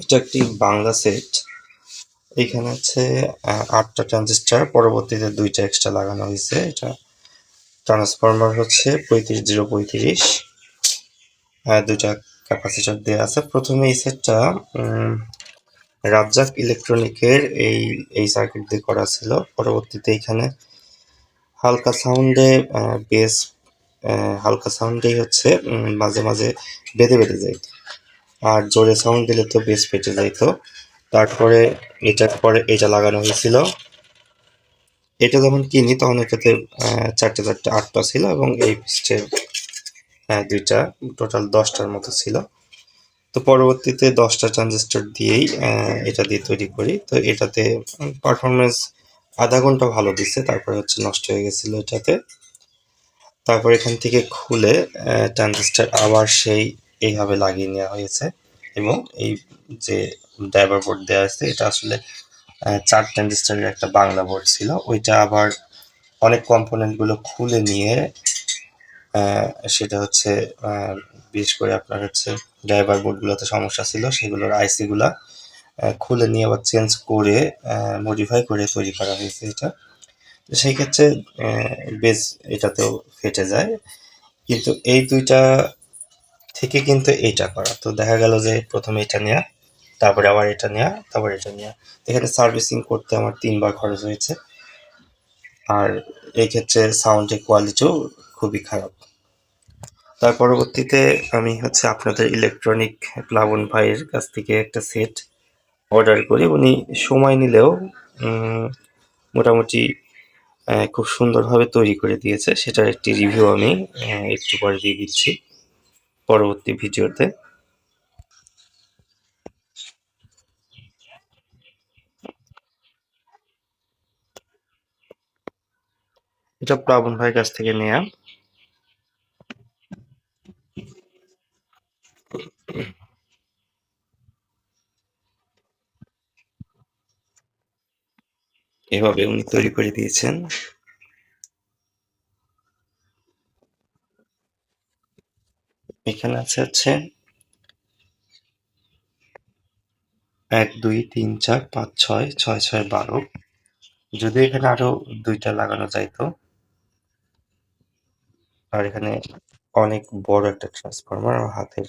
এটা একটি বাংলা সেট এখানে আহ, আটটা ট্রানজিস্টার পরবর্তীতে দুইটা এক্সট্রা লাগানো হয়েছে। এটা ট্রান্সফরমার হচ্ছে পঁয়ত্রিশ জিরো পঁয়ত্রিশ। দুইটা ক্যাপাসিটার দেওয়া আছে। প্রথমে এই সেটটা রাজ্জাক ইলেকট্রনিকের এই এই সার্কিট দিয়ে করা ছিল। পরবর্তীতে এখানে হালকা সাউন্ডে বেস হালকা সাউন্ডেই হচ্ছে মাঝে মাঝে বেঁধে বেঁধে যাইত আর জোরে সাউন্ড দিলে তো বেশ ফেটে যাইতো তারপরে এটার পরে এটা লাগানো হয়েছিল। এটা যখন কিনি তখন এটাতে চারটে চারটে আটটা ছিল এবং এই পিস্টে দুইটা টোটাল দশটার মতো ছিল। তো পরবর্তীতে দশটা ট্রানজিস্টর দিয়েই এটা দিয়ে তৈরি করি। তো এটাতে পারফরমেন্স আধা ঘণ্টা ভালো দিচ্ছে, তারপরে হচ্ছে নষ্ট হয়ে গেছিল এটাতে। তারপর এখান থেকে খুলে ট্রানজিস্টার আবার সেই এইভাবে লাগিয়ে নেওয়া হয়েছে। এবং এই যে ড্রাইভার বোর্ড দেওয়া আছে, এটা আসলে চার ট্রানজিস্টারের একটা বাংলা বোর্ড ছিল। ওইটা আবার অনেক কম্পোনেন্টগুলো খুলে নিয়ে সেটা হচ্ছে বিশেষ করে আপনার হচ্ছে ড্রাইভার বোর্ডগুলোতে সমস্যা ছিল, সেগুলোর আইসি গুলা খুলে নিয়ে আবার চেঞ্জ করে মডিফাই করে তৈরি করা হয়েছে এটা। তো সেই ক্ষেত্রে বেস এটাতেও ফেটে যায়। কিন্তু এই দুইটা থেকে কিন্তু এইটা করা। তো দেখা গেল যে প্রথমে এটা নেওয়া তারপরে আবার এটা নেওয়া তারপর এটা নেওয়া এখানে সার্ভিসিং করতে আমার তিনবার খরচ হয়েছে। আর এই ক্ষেত্রে সাউন্ডের কোয়ালিটিও খুবই খারাপ। তার পরবর্তীতে আমি হচ্ছে আপনাদের ইলেকট্রনিক প্লাবন ভাইয়ের কাছ থেকে একটা সেট অর্ডার করি। উনি সময় নিলেও মোটামুটি খুব সুন্দরভাবে তৈরি করে দিয়েছে। সেটার একটি রিভিউ আমি একটু পরে দিয়ে দিচ্ছি। পরবর্তী ভিডিওতে। এটা প্লাবন ভাইয়ের কাছ থেকে নেয়া। এভাবে উনি তৈরি করে দিয়েছেন। এখানে আছে হচ্ছে এক, দুই, তিন, চার, পাঁচ, ছয় ছয় ছয়, বারো। যদি এখানে আরও দুইটা লাগানো যাইতো আর এখানে অনেক বড় একটা ট্রান্সফরমার আমার হাতের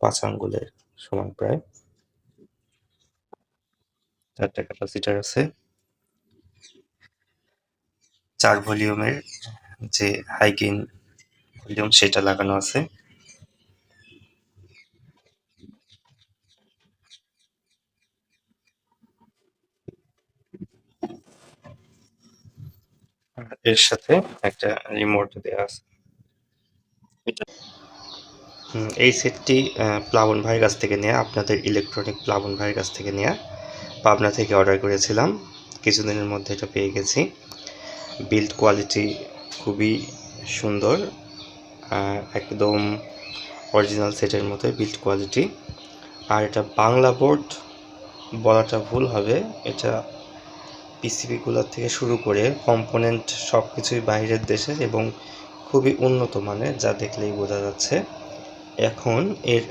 পাঁচ আঙ্গুলের সমান প্রায়। চারটা ক্যাপাসিটার আছে। চার ভলিউমের যে হাই ভলিউম সেটা লাগানো আছে। এর সাথে একটা রিমোট দেওয়া আছে। এটা এই সেটটি প্লাবন ভাইয়ের কাছ থেকে নেওয়া আপনাদের ইলেকট্রনিক প্লাবন ভাইয়ের কাছ থেকে নেওয়া পাবনা থেকে অর্ডার করেছিলাম। কিছুদিনের মধ্যে এটা পেয়ে গেছি। বিল্ড কোয়ালিটি খুবই সুন্দর একদম অরিজিনাল সেটের মতোই বিল্ড কোয়ালিটি আর এটা বাংলা বোর্ড বলাটা ভুল হবে। এটা পিসিবিগুলোর থেকে শুরু করে কম্পোনেন্ট সব কিছুই বাইরের দেশের এবং খুবই উন্নত মানের যা দেখলেই বোঝা যাচ্ছে। এখন এর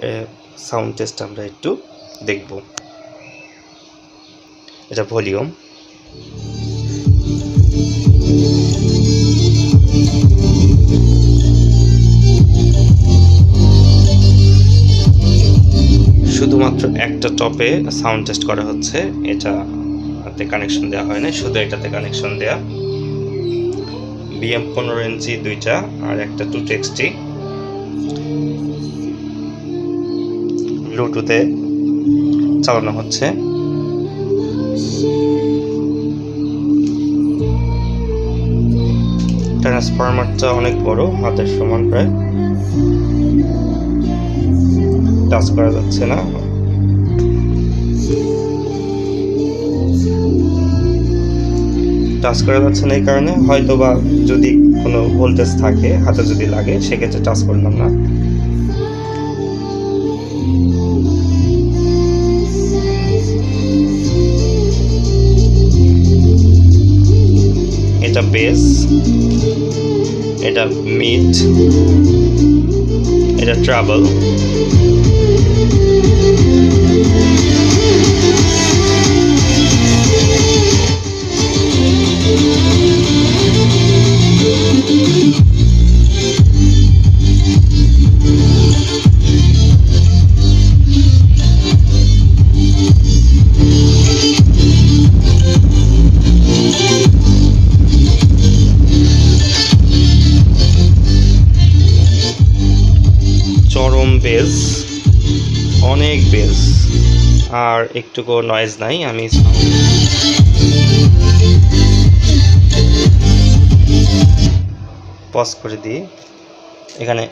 সাউন্ড টেস্ট আমরা একটু দেখব। এটা ভলিউম শুধুমাত্র একটা টপে সাউন্ড টেস্ট করা হচ্ছে। এটা তে কানেকশন দেওয়া হয় না শুধু এটাতে কানেকশন দেয়া। বিএম পনেরো ইঞ্চি দুইটা আর একটা টু টেক্সটি ব্লুটুথে চালানো হচ্ছে। ট্রান্সফরমারটা অনেক বড়, হাতের সমান প্রায়। টাচ করা যাচ্ছে না। টাচ করা যাচ্ছে না এই কারণে। হয়তো বা যদি কোনো ভোল্টেজ থাকে, হাতে যদি লাগে, সেক্ষেত্রে টাচ করলাম না। এটা বেস এটা মিড এটা ট্রাবল আর একটুকু নয়েজ নাই, আমি পজ করে দিই। এখানে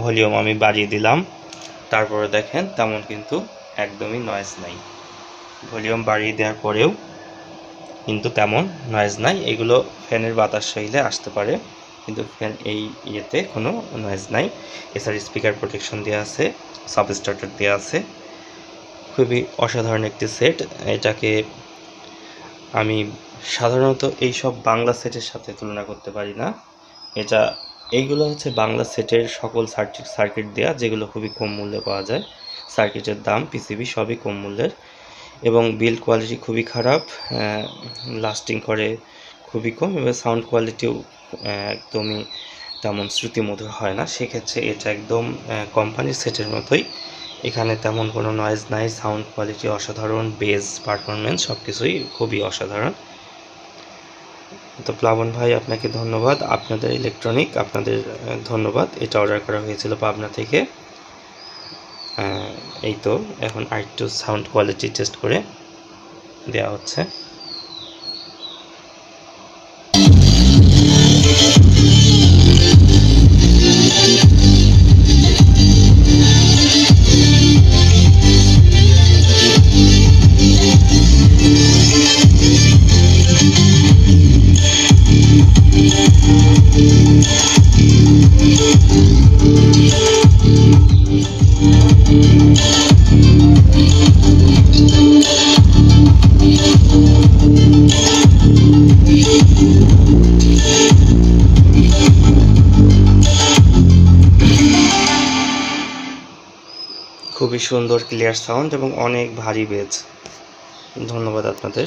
ভলিউম আমি বাড়িয়ে দিলাম। তারপরে দেখেন, তেমন কিন্তু একদমই নয়েজ নাই। ভলিউম বাড়িয়ে দেওয়ার পরেও কিন্তু তেমন নয়েজ নাই। এগুলো ফ্যানের বাতাস সহিলে আসতে পারে, কিন্তু ফ্যান এই ইয়েতে কোনো নয়েজ নাই। এছাড়া স্পিকার প্রোটেকশন দেওয়া আছে সাব স্টার্টার দেওয়া আছে। খুবই অসাধারণ একটি সেট এটাকে আমি সাধারণত এই সব বাংলা সেটের সাথে তুলনা করতে পারি না। এটা, এইগুলো হচ্ছে বাংলা সেটের সকল সার্কিট সার্কিট দেওয়া যেগুলো খুবই কম মূল্যে পাওয়া যায়। সার্কিটের দাম পিসিবি সবই কম মূল্যের। এবং বিল্ড কোয়ালিটি খুবই খারাপ লাস্টিং করে খুবই কম, এবং সাউন্ড কোয়ালিটিও একদমই তেমন শ্রুতিমধুর হয় না। সেক্ষেত্রে এটা একদম কোম্পানির সেটের মতোই এখানে তেমন কোনো নয়েজ নাই সাউন্ড কোয়ালিটি অসাধারণ বেস পারফরমেন্স সব কিছুই খুবই অসাধারণ। তো প্লাবন ভাই, আপনাকে ধন্যবাদ। আপনাদের ইলেকট্রনিক আপনাদের ধন্যবাদ। এটা অর্ডার করা হয়েছিল পাবনা থেকে। এই তো, এখন আরেকটু সাউন্ড কোয়ালিটি টেস্ট করে দেওয়া হচ্ছে। খুবই সুন্দর ক্লিয়ার সাউন্ড এবং অনেক ভারী বেজ ধন্যবাদ আপনাদের।